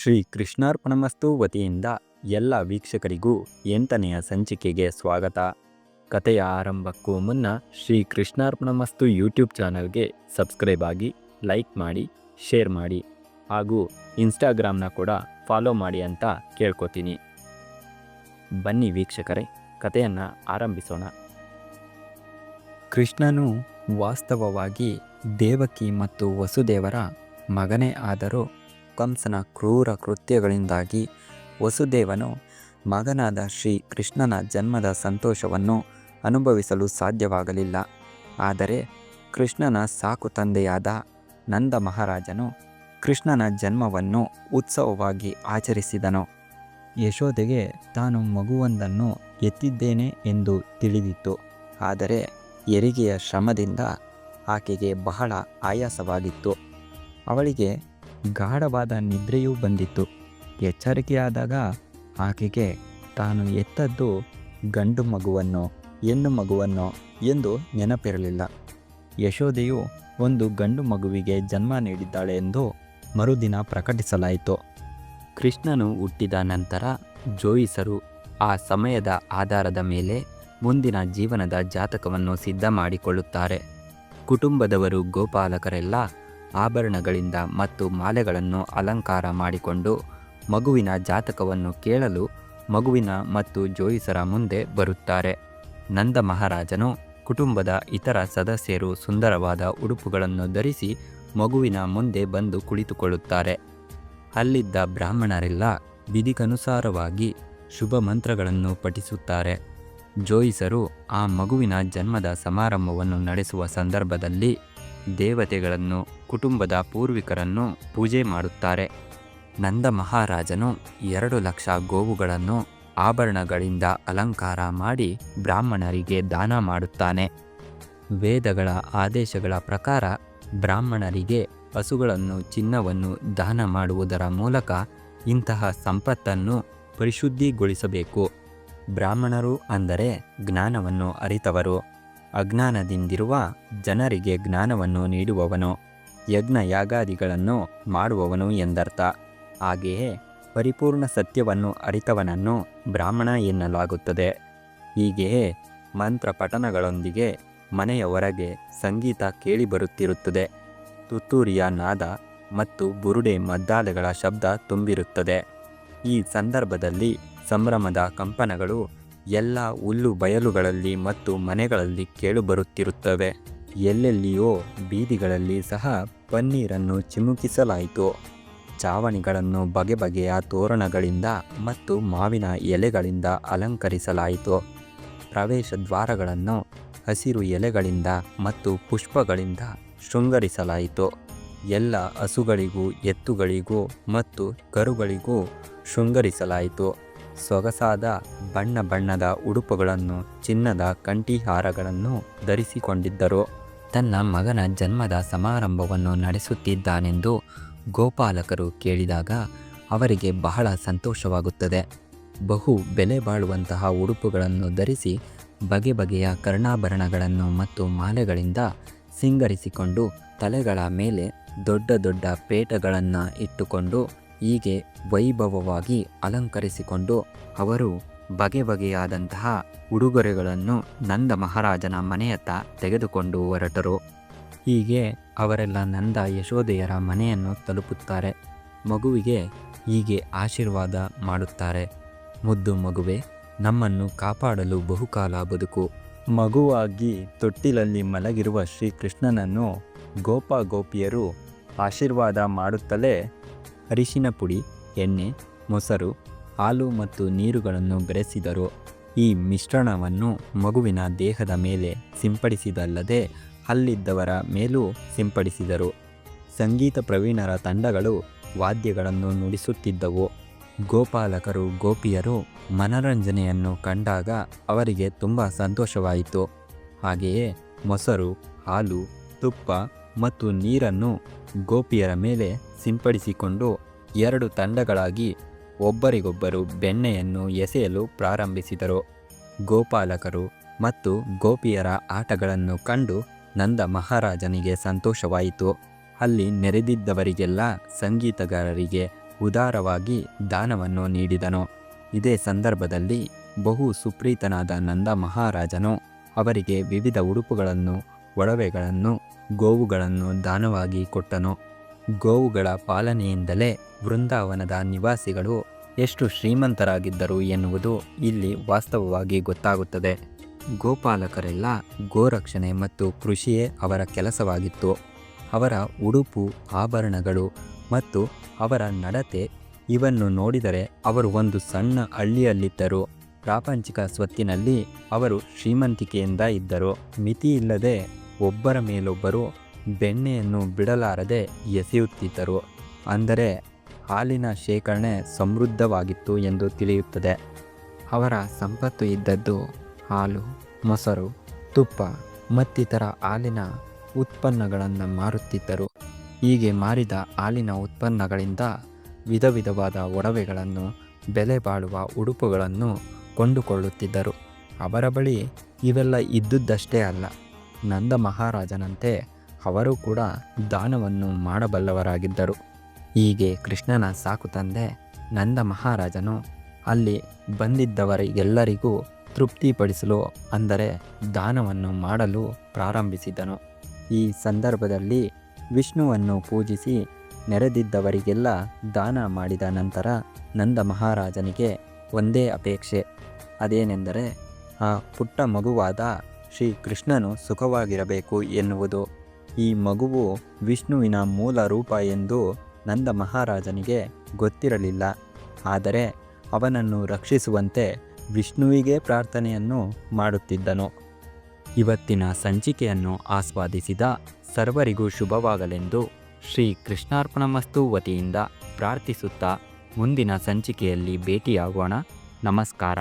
ಶ್ರೀ ಕೃಷ್ಣಾರ್ಪಣಮಸ್ತು ವತಿಯಿಂದ ಎಲ್ಲ ವೀಕ್ಷಕರಿಗೂ ಎಂಟನೆಯ ಸಂಚಿಕೆಗೆ ಸ್ವಾಗತ. ಕಥೆಯ ಆರಂಭಕ್ಕೂ ಮುನ್ನ ಶ್ರೀ ಕೃಷ್ಣಾರ್ಪಣಮಸ್ತು ಯೂಟ್ಯೂಬ್ ಚಾನಲ್ಗೆ ಸಬ್ಸ್ಕ್ರೈಬ್ ಆಗಿ ಲೈಕ್ ಮಾಡಿ, ಶೇರ್ ಮಾಡಿ ಹಾಗೂ ಇನ್ಸ್ಟಾಗ್ರಾಮ್ನ ಕೂಡ ಫಾಲೋ ಮಾಡಿ ಅಂತ ಕೇಳ್ಕೊತೀನಿ. ಬನ್ನಿ ವೀಕ್ಷಕರೇ, ಕಥೆಯನ್ನು ಆರಂಭಿಸೋಣ. ಕೃಷ್ಣನು ವಾಸ್ತವವಾಗಿ ದೇವಕಿ ಮತ್ತು ವಸುದೇವರ ಮಗನೇ ಆದರೂ ಕಂಸನ ಕ್ರೂರ ಕೃತ್ಯಗಳಿಂದಾಗಿ ವಸುದೇವನು ಮಗನಾದ ಶ್ರೀ ಕೃಷ್ಣನ ಜನ್ಮದ ಸಂತೋಷವನ್ನು ಅನುಭವಿಸಲು ಸಾಧ್ಯವಾಗಲಿಲ್ಲ. ಆದರೆ ಕೃಷ್ಣನ ಸಾಕು ತಂದೆಯಾದ ನಂದ ಮಹಾರಾಜನು ಕೃಷ್ಣನ ಜನ್ಮವನ್ನು ಉತ್ಸವವಾಗಿ ಆಚರಿಸಿದನು. ಯಶೋದೆಗೆ ತಾನು ಮಗುವೊಂದನ್ನು ಎತ್ತಿದ್ದೇನೆ ಎಂದು ತಿಳಿದಿತ್ತು. ಆದರೆ ಹೆರಿಗೆಯ ಶ್ರಮದಿಂದ ಆಕೆಗೆ ಬಹಳ ಆಯಾಸವಾಗಿತ್ತು. ಅವಳಿಗೆ ಗಾಢವಾದ ನಿದ್ರೆಯೂ ಬಂದಿತ್ತು. ಎಚ್ಚರಿಕೆಯಾದಾಗ ಆಕೆಗೆ ತಾನು ಎತ್ತದ್ದು ಗಂಡು ಮಗುವನ್ನು, ಹೆಣ್ಣು ಮಗುವನ್ನು ಎಂದು ನೆನಪಿರಲಿಲ್ಲ. ಯಶೋದೆಯು ಒಂದು ಗಂಡು ಮಗುವಿಗೆ ಜನ್ಮ ನೀಡಿದ್ದಾಳೆ ಎಂದು ಮರುದಿನ ಪ್ರಕಟಿಸಲಾಯಿತು. ಕೃಷ್ಣನು ಹುಟ್ಟಿದ ನಂತರ ಜೋಯಿಸರು ಆ ಸಮಯದ ಆಧಾರದ ಮೇಲೆ ಮುಂದಿನ ಜೀವನದ ಜಾತಕವನ್ನು ಸಿದ್ಧ ಮಾಡಿಕೊಳ್ಳುತ್ತಾರೆ ಕುಟುಂಬದವರು ಗೋಪಾಲಕರೆಲ್ಲ ಆಭರಣಗಳಿಂದ ಮತ್ತು ಮಾಲೆಗಳನ್ನು ಅಲಂಕಾರ ಮಾಡಿಕೊಂಡು ಮಗುವಿನ ಜಾತಕವನ್ನು ಕೇಳಲು ಮಗುವಿನ ಮತ್ತು ಜೋಯಿಸರ ಮುಂದೆ ಬರುತ್ತಾರೆ. ನಂದ ಮಹಾರಾಜನು ಕುಟುಂಬದ ಇತರ ಸದಸ್ಯರು ಸುಂದರವಾದ ಉಡುಪುಗಳನ್ನು ಧರಿಸಿ ಮಗುವಿನ ಮುಂದೆ ಬಂದು ಕುಳಿತುಕೊಳ್ಳುತ್ತಾರೆ. ಅಲ್ಲಿದ್ದ ಬ್ರಾಹ್ಮಣರೆಲ್ಲ ವಿಧಿಗನುಸಾರವಾಗಿ ಶುಭ ಮಂತ್ರಗಳನ್ನು ಪಠಿಸುತ್ತಾರೆ. ಜೋಯಿಸರು ಆ ಮಗುವಿನ ಜನ್ಮದ ಸಮಾರಂಭವನ್ನು ನಡೆಸುವ ಸಂದರ್ಭದಲ್ಲಿ ದೇವತೆಗಳನ್ನು, ಕುಟುಂಬದ ಪೂರ್ವಿಕರನ್ನು ಪೂಜೆ ಮಾಡುತ್ತಾರೆ. ನಂದ ಮಹಾರಾಜನು ಎರಡು ಲಕ್ಷ ಗೋವುಗಳನ್ನು ಆಭರಣಗಳಿಂದ ಅಲಂಕಾರ ಮಾಡಿ ಬ್ರಾಹ್ಮಣರಿಗೆ ದಾನ ಮಾಡುತ್ತಾನೆ. ವೇದಗಳ ಆದೇಶಗಳ ಪ್ರಕಾರ ಬ್ರಾಹ್ಮಣರಿಗೆ ಹಸುಗಳನ್ನು, ಚಿನ್ನವನ್ನು ದಾನ ಮಾಡುವುದರ ಮೂಲಕ ಇಂತಹ ಸಂಪತ್ತನ್ನು ಪರಿಶುದ್ಧಿಗೊಳಿಸಬೇಕು. ಬ್ರಾಹ್ಮಣರು ಅಂದರೆ ಜ್ಞಾನವನ್ನು ಅರಿತವರು. ಅಜ್ಞಾನದಿಂದಿರುವ ಜನರಿಗೆ ಜ್ಞಾನವನ್ನು ನೀಡುವವನು ಯಜ್ಞ ಯಾಗಾದಿಗಳನ್ನು ಮಾಡುವವನು ಎಂದರ್ಥ. ಹಾಗೆಯೇ ಪರಿಪೂರ್ಣ ಸತ್ಯವನ್ನು ಅರಿತವನನ್ನು ಬ್ರಾಹ್ಮಣ ಎನ್ನಲಾಗುತ್ತದೆ. ಹೀಗೆಯೇ ಮಂತ್ರ ಪಠನಗಳೊಂದಿಗೆ ಮನೆಯ ಹೊರಗೆ ಸಂಗೀತ ಕೇಳಿಬರುತ್ತಿರುತ್ತದೆ. ತುತ್ತೂರಿಯ ನಾದ ಮತ್ತು ಬುರುಡೆ ಮದ್ದಾಲೆಗಳ ಶಬ್ದ ತುಂಬಿರುತ್ತದೆ. ಈ ಸಂದರ್ಭದಲ್ಲಿ ಸಂಭ್ರಮದ ಕಂಪನಗಳು ಎಲ್ಲ ಹುಲ್ಲು ಬಯಲುಗಳಲ್ಲಿ ಮತ್ತು ಮನೆಗಳಲ್ಲಿ ಕೇಳುಬರುತ್ತಿರುತ್ತವೆ ಎಲ್ಲೆಲ್ಲಿಯೋ ಬೀದಿಗಳಲ್ಲಿ ಸಹ ಪನ್ನೀರನ್ನು ಚಿಮುಕಿಸಲಾಯಿತು. ಚಾವಣಿಗಳನ್ನು ಬಗೆ ಬಗೆಯ ತೋರಣಗಳಿಂದ ಮತ್ತು ಮಾವಿನ ಎಲೆಗಳಿಂದ ಅಲಂಕರಿಸಲಾಯಿತು. ಪ್ರವೇಶ ದ್ವಾರಗಳನ್ನು ಹಸಿರು ಎಲೆಗಳಿಂದ ಮತ್ತು ಪುಷ್ಪಗಳಿಂದ ಶೃಂಗರಿಸಲಾಯಿತು. ಎಲ್ಲ ಹಸುಗಳಿಗೂ ಎತ್ತುಗಳಿಗೂ ಮತ್ತು ಕರುಗಳಿಗೂ ಶೃಂಗರಿಸಲಾಯಿತು. ಸೊಗಸಾದ ಬಣ್ಣ ಬಣ್ಣದ ಉಡುಪುಗಳನ್ನು ಚಿನ್ನದ ಕಂಠಿಹಾರಗಳನ್ನು ಧರಿಸಿಕೊಂಡಿದ್ದರು. ತನ್ನ ಮಗನ ಜನ್ಮದ ಸಮಾರಂಭವನ್ನು ನಡೆಸುತ್ತಿದ್ದಾನೆಂದು ಗೋಪಾಲಕರು ಕೇಳಿದಾಗ ಅವರಿಗೆ ಬಹಳ ಸಂತೋಷವಾಗುತ್ತದೆ. ಬಹು ಬೆಲೆ ಬಾಳುವಂತಹ ಉಡುಪುಗಳನ್ನು ಧರಿಸಿ ಬಗೆ ಬಗೆಯ ಕರ್ಣಾಭರಣಗಳನ್ನು ಮತ್ತು ಮಾಲೆಗಳಿಂದ ಸಿಂಗರಿಸಿಕೊಂಡು ತಲೆಗಳ ಮೇಲೆ ದೊಡ್ಡ ದೊಡ್ಡ ಪೇಟಗಳನ್ನು ಇಟ್ಟುಕೊಂಡು ಹೀಗೆ ವೈಭವವಾಗಿ ಅಲಂಕರಿಸಿಕೊಂಡು ಅವರು ಬಗೆ ಬಗೆಯಾದಂತಹ ಉಡುಗೊರೆಗಳನ್ನು ನಂದ ಮಹಾರಾಜನ ಮನೆಯತ್ತ ತೆಗೆದುಕೊಂಡು ಹೊರಟರು. ಹೀಗೆ ಅವರೆಲ್ಲ ನಂದ ಯಶೋದೆಯರ ಮನೆಯನ್ನು ತಲುಪುತ್ತಾರೆ. ಮಗುವಿಗೆ ಹೀಗೆ ಆಶೀರ್ವಾದ ಮಾಡುತ್ತಾರೆ. ಮುದ್ದು ಮಗುವೆ, ನಮ್ಮನ್ನು ಕಾಪಾಡಲು ಬಹುಕಾಲ ಬದುಕು. ಮಗುವಾಗಿ ತೊಟ್ಟಿಲಲ್ಲಿ ಮಲಗಿರುವ ಶ್ರೀಕೃಷ್ಣನನ್ನು ಗೋಪ ಗೋಪಿಯರು ಆಶೀರ್ವಾದ ಮಾಡುತ್ತಲೇ ಅರಿಶಿನ ಪುಡಿ, ಎಣ್ಣೆ, ಮೊಸರು, ಹಾಲು ಮತ್ತು ನೀರುಗಳನ್ನು ಬೆರೆಸಿದರು. ಈ ಮಿಶ್ರಣವನ್ನು ಮಗುವಿನ ದೇಹದ ಮೇಲೆ ಸಿಂಪಡಿಸಿದಲ್ಲದೆ ಅಲ್ಲಿದ್ದವರ ಮೇಲೂ ಸಿಂಪಡಿಸಿದರು. ಸಂಗೀತ ಪ್ರವೀಣರ ತಂಡಗಳು ವಾದ್ಯಗಳನ್ನು ನುಡಿಸುತ್ತಿದ್ದವು. ಗೋಪಾಲಕರು, ಗೋಪಿಯರು ಮನರಂಜನೆಯನ್ನು ಕಂಡಾಗ ಅವರಿಗೆ ತುಂಬ ಸಂತೋಷವಾಯಿತು. ಹಾಗೆಯೇ ಮೊಸರು, ಹಾಲು, ತುಪ್ಪ ಮತ್ತು ನೀರನ್ನು ಗೋಪಿಯರ ಮೇಲೆ ಸಿಂಪಡಿಸಿಕೊಂಡು ಎರಡು ತಂಡಗಳಾಗಿ ಒಬ್ಬರಿಗೊಬ್ಬರು ಬೆಣ್ಣೆಯನ್ನು ಎಸೆಯಲು ಪ್ರಾರಂಭಿಸಿದರು. ಗೋಪಾಲಕರು ಮತ್ತು ಗೋಪಿಯರ ಆಟಗಳನ್ನು ಕಂಡು ನಂದ ಮಹಾರಾಜನಿಗೆ ಸಂತೋಷವಾಯಿತು. ಅಲ್ಲಿ ನೆರೆದಿದ್ದವರಿಗೆಲ್ಲ ಸಂಗೀತಗಾರರಿಗೆ ಉದಾರವಾಗಿ ದಾನವನ್ನು ನೀಡಿದನು. ಇದೇ ಸಂದರ್ಭದಲ್ಲಿ ಬಹು ಸುಪ್ರೀತನಾದ ನಂದ ಮಹಾರಾಜನು ಅವರಿಗೆ ವಿವಿಧ ಉಡುಪುಗಳನ್ನು ಒಡವೆಗಳನ್ನು ಗೋವುಗಳನ್ನು ದಾನವಾಗಿ ಕೊಟ್ಟನು. ಗೋವುಗಳ ಪಾಲನೆಯಿಂದಲೇ ವೃಂದಾವನದ ನಿವಾಸಿಗಳು ಎಷ್ಟು ಶ್ರೀಮಂತರಾಗಿದ್ದರು ಎನ್ನುವುದು ಇಲ್ಲಿ ವಾಸ್ತವವಾಗಿ ಗೊತ್ತಾಗುತ್ತದೆ. ಗೋಪಾಲಕರೆಲ್ಲ ಗೋರಕ್ಷಣೆ ಮತ್ತು ಕೃಷಿಯೇ ಅವರ ಕೆಲಸವಾಗಿತ್ತು. ಅವರ ಉಡುಪು, ಆಭರಣಗಳು ಮತ್ತು ಅವರ ನಡತೆ ಇವನ್ನು ನೋಡಿದರೆ ಅವರು ಒಂದು ಸಣ್ಣ ಹಳ್ಳಿಯಲ್ಲಿದ್ದರು. ಪ್ರಾಪಂಚಿಕ ಸ್ವತ್ತಿನಲ್ಲಿ ಅವರು ಶ್ರೀಮಂತಿಕೆಯಿಂದ ಇದ್ದರು. ಮಿತಿಯಿಲ್ಲದೆ ಒಬ್ಬರ ಮೇಲೊಬ್ಬರು ಬೆಣ್ಣೆಯನ್ನು ಬಿಡಲಾರದೆ ಎಸೆಯುತ್ತಿದ್ದರು. ಅಂದರೆ ಹಾಲಿನ ಶೇಖರಣೆ ಸಮೃದ್ಧವಾಗಿತ್ತು ಎಂದು ತಿಳಿಯುತ್ತದೆ. ಅವರ ಸಂಪತ್ತು ಇದ್ದದ್ದು ಹಾಲು, ಮೊಸರು, ತುಪ್ಪ ಮತ್ತಿತರ ಹಾಲಿನ ಉತ್ಪನ್ನಗಳನ್ನು ಮಾರುತ್ತಿದ್ದರು. ಹೀಗೆ ಮಾರಿದ ಹಾಲಿನ ಉತ್ಪನ್ನಗಳಿಂದ ವಿಧ ವಿಧವಾದ ಒಡವೆಗಳನ್ನು, ಬೆಲೆ ಬಾಳುವ ಉಡುಪುಗಳನ್ನು ಕೊಂಡುಕೊಳ್ಳುತ್ತಿದ್ದರು. ಅವರ ಬಳಿ ಇವೆಲ್ಲ ಇದ್ದುದಷ್ಟೇ ಅಲ್ಲ. ನಂದ ಮಹಾರಾಜನಂತೆ ಅವರು ಕೂಡ ದಾನವನ್ನು ಮಾಡಬಲ್ಲವರಾಗಿದ್ದರು. ಹೀಗೆ ಕೃಷ್ಣನ ಸಾಕು ತಂದೆ ನಂದ ಮಹಾರಾಜನು ಅಲ್ಲಿ ಬಂದಿದ್ದವರಿಗೆಲ್ಲರಿಗೂ ತೃಪ್ತಿಪಡಿಸಲು ಅಂದರೆ ದಾನವನ್ನು ಮಾಡಲು ಪ್ರಾರಂಭಿಸಿದನು. ಈ ಸಂದರ್ಭದಲ್ಲಿ ವಿಷ್ಣುವನ್ನು ಪೂಜಿಸಿ ನೆರೆದಿದ್ದವರಿಗೆಲ್ಲ ದಾನ ಮಾಡಿದ ನಂತರ ನಂದ ಮಹಾರಾಜನಿಗೆ ಒಂದೇ ಅಪೇಕ್ಷೆ. ಅದೇನೆಂದರೆ ಆ ಪುಟ್ಟ ಮಗುವಾದ ಶ್ರೀ ಕೃಷ್ಣನು ಸುಖವಾಗಿರಬೇಕು ಎನ್ನುವುದು. ಈ ಮಗುವು ವಿಷ್ಣುವಿನ ಮೂಲ ರೂಪ ಎಂದು ನಂದ ಮಹಾರಾಜನಿಗೆ ಗೊತ್ತಿರಲಿಲ್ಲ. ಆದರೆ ಅವನನ್ನು ರಕ್ಷಿಸುವಂತೆ ವಿಷ್ಣುವಿಗೆ ಪ್ರಾರ್ಥನೆಯನ್ನು ಮಾಡುತ್ತಿದ್ದನು. ಇವತ್ತಿನ ಸಂಚಿಕೆಯನ್ನು ಆಸ್ವಾದಿಸಿದ ಸರ್ವರಿಗೂ ಶುಭವಾಗಲೆಂದು ಶ್ರೀ ಕೃಷ್ಣಾರ್ಪಣಮಸ್ತು ವತಿಯಿಂದ ಪ್ರಾರ್ಥಿಸುತ್ತಾ ಮುಂದಿನ ಸಂಚಿಕೆಯಲ್ಲಿ ಭೇಟಿಯಾಗೋಣ. ನಮಸ್ಕಾರ.